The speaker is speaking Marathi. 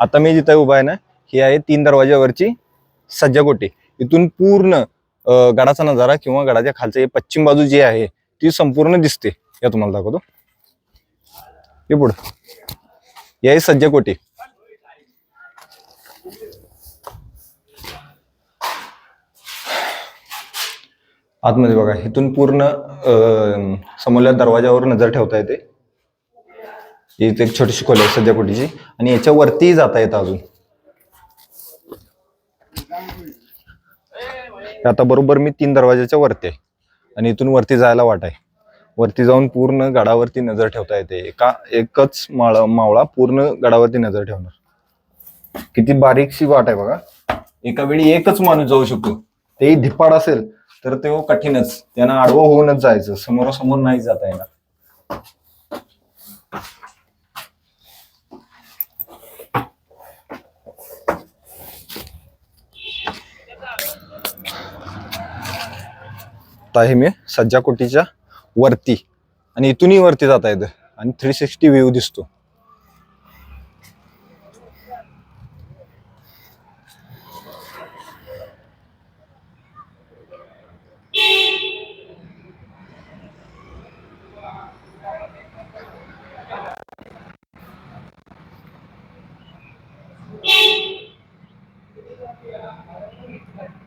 आता मी जिथे उभा आहे ना ही आहे तीन दरवाज्यावरची सज्जाकोटी इथून पूर्ण गडाचा नजारा किंवा गडाच्या खालचं पश्चिम बाजू जी आहे ती संपूर्ण दिसते. या तुम्हाला दाखवतो. हे पुढं. या आहे सज्जाकोटी आतमध्ये बघा इथून पूर्ण समोरल्या दरवाजावर नजर ठेवता येते. इथे एक छोटीशी खोली आहे सज्जाकोटीची आणि याच्यावरती जाता येतं अजून. आता बरोबर मी तीन दरवाजाच्या वरती आहे. आणि इथून वरती जायला वाट आहे. वरती जाऊन पूर्ण गडावरती नजर ठेवता येते. एका एकच माळा मावळा पूर्ण गडावरती नजर ठेवणार. किती बारीकशी वाट आहे बघा. एका वेळी एकच माणूस जाऊ शकतो. तेही धिप्पाड असेल तर ते हो कठीणच. त्यांना आडवं होऊनच जायचं. समोरासमोर नाही जाता येणार. आत्ता हे मी सज्जा कोटीच्या वरती. आणि इथूनही वरती जाता येतं आणि थ्री सिक्स्टी व्ह्यू दिसतो.